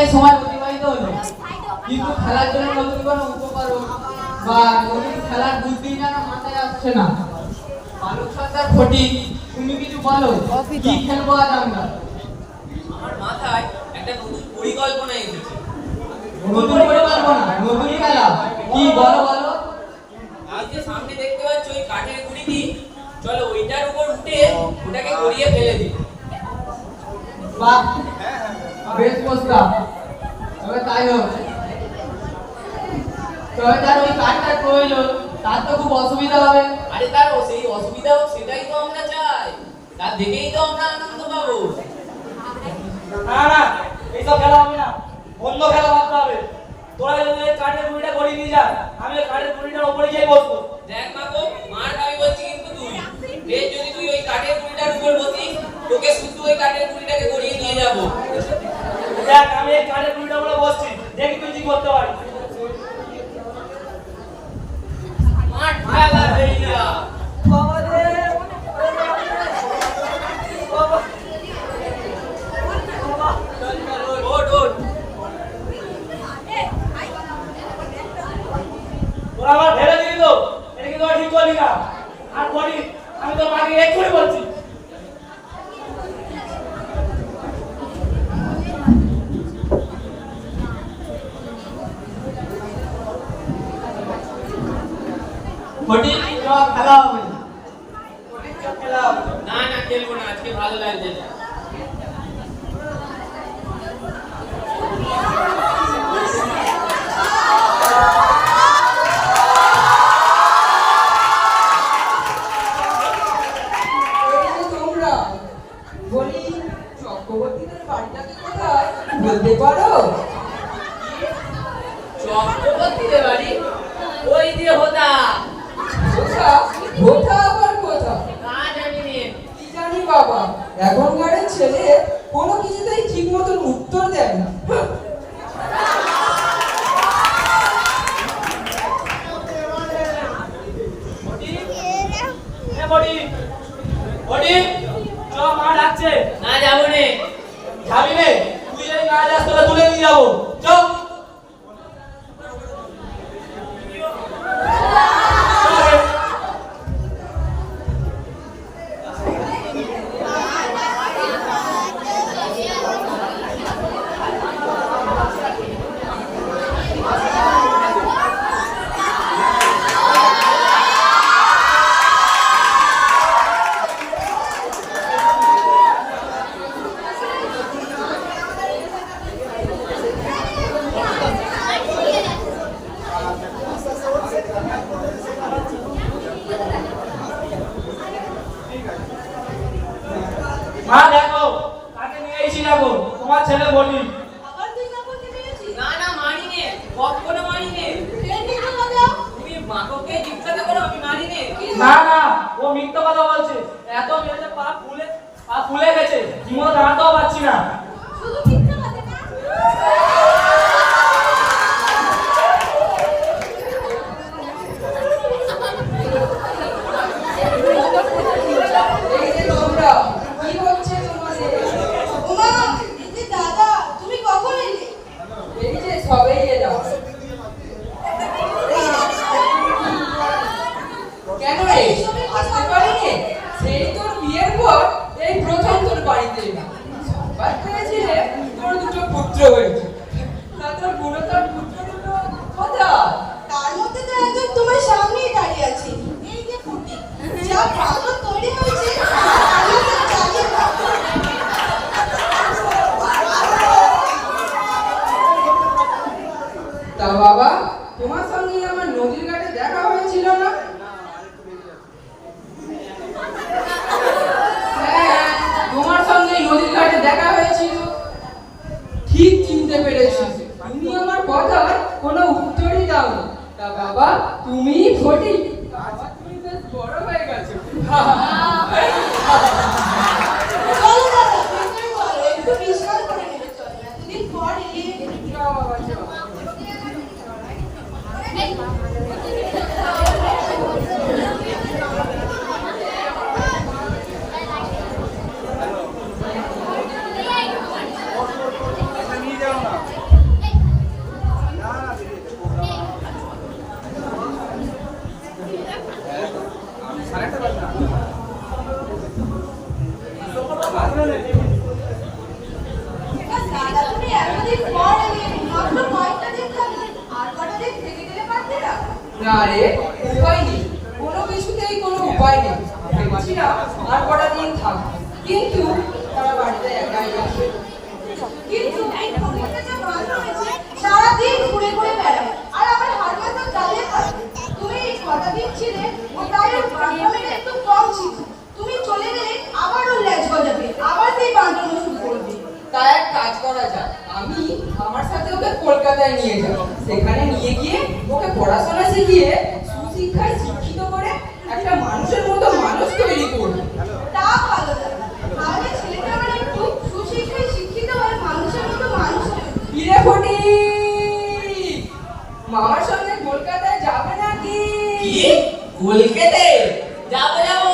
অনেকটাই সময় অতিবাহিত হলো কিন্তু খেলার জন্য নতুন কোনো উপকরণ বা নতুন খেলার বুদ্ধি যেন মাথায় আসছে না? বালক সর্দার ফটিক তুমি কিছু বলো কি খেলব আজ আমরা? আমার মাথায় একটা নতুন পরিকল্পনা এসেছে। নতুন পরিকল্পনা নতুন খেলা। কি বলো বলো। আজ যে সামনে দেখতে পাচ্ছ ওই কাঠের গুড়িটি চলো ওইটার উপর উঠে ওটাকে গড়িয়ে ফেলে দিই। বাহ বেশ প্রস্তাব। তবে তাই হোক তবে তার ওই কাঠটার প্রয়োজন তার তো খুব অসুবিধা হবে। আরে তার সেই অসুবিধা হোক সেটাই তো আমরা চাই। তার দেখেই তো আমরা আনন্দ পাবো। না না এইসব খেলা হবে না। অন্য খেলা ভাবতে হবে। তোরা যদি কাঠের গুড়িটা গড়িয়ে নিয়ে যা আমি কাঠের গুড়িটার উপরে গিয়ে বসবো। দেখ মাগো মার খাবি বলছি কিন্তু তুই। বেশ যদি তুই ওই কাঠের গুড়িটার উপর বসিস তোকে শুধু ওই কাঠের গুড়িটাকে গড়িয়ে নিয়ে যাব। দেখ আমি এই গুড়িটার উপরে বসছি দেখি তুই কি করতে পারিস মাঠ খেলা ভেড়িয়া বাবা রে বাবা ওঠ ওঠ তোরা আমার ভেবে দিলি তো এটা কিন্তু আর ঠিক করলি না আর করি আমি তো মাকে এক্ষুনি বলছি তো খেলা হবে না। না না খেলব না আজকে ভালো লাগছে না এই যে তোমরা বলি চক্রবর্তীদের বাড়িটাকে কোথায় বলতে পারো চক্রবর্তীদের বাড়ি ওই যে হোতা কোথা কোথা আবার কোথা তা জানি নে কি জানি বাবা এখনকার ছেলে কোনো কিছুতেই ঠিক মতন উত্তর দেয় না হাহ, এ বডি বডি চ মা ডাকছে না যাব নে যাবি রে তুই যদি না যাস তোকে তুলে নিয়ে যাব মা দেখো কাকে নিয়ে এসেছি দেখো? তোমার ছেলে বলি। না না মানি নে কখনো মারি নে তুমি মাকে জিজ্ঞাসা করো আমি মারি নে না না ও মিথ্যা কথা বলছে। এত মেয়েদের পা ফুলে পা ফুলে গেছে। জীবন দাঁড়াতেও পারছি না শুধু মিথ্যা কথা না এই যে তোমরা কি হচ্ছে তোমাদের ওমা এই যে দাদা তুমি কখন এলে এই যে কেন সেই বিয়ের প্রথম তোর বাড়িতে দুটো পুত্র হয়েছে তা তোর বুড়ো তোর পুত্র দুটো কোথায় তার মধ্যে তো একজন তোমার সামনেই দাঁড়িয়ে আছে এই যে ফুটি যা পাগল তৈরি হয়েছে আলো তো জ্বালিয়ে দাও। তা বাবা তোমার সঙ্গে আমার নদীর ঘাটে দেখা হয়েছিল না হ্যাঁ তোমার সঙ্গে নদীর ঘাটে দেখা হয়েছিল ঠিক চিনতে পেরেছি তুমি আমার কথার কোনো উত্তরই দাও না তা বাবা বেশ বড় হয়ে গেছো চলো দাদা না? রে, উপায় নেই। কোনো কিছুতেই কোনো উপায় নেই। আর কটা দিন থাকবে কিন্তু তারা বাড়িতে একাই আছে কলকাতায় নিয়ে যাব সেখানে নিয়ে গিয়ে ওকে পড়াশোনা শিখিয়ে সুশিক্ষায় শিক্ষিত করে একটা মানুষের মতো মানুষ তৈরি করবে। তা ভালো একটু সুশিক্ষায় শিক্ষিত মানুষের মতো মানুষ মামার সঙ্গে কলকাতায় যাবে নাকি? কি? কলকাতাতে যাব যাব।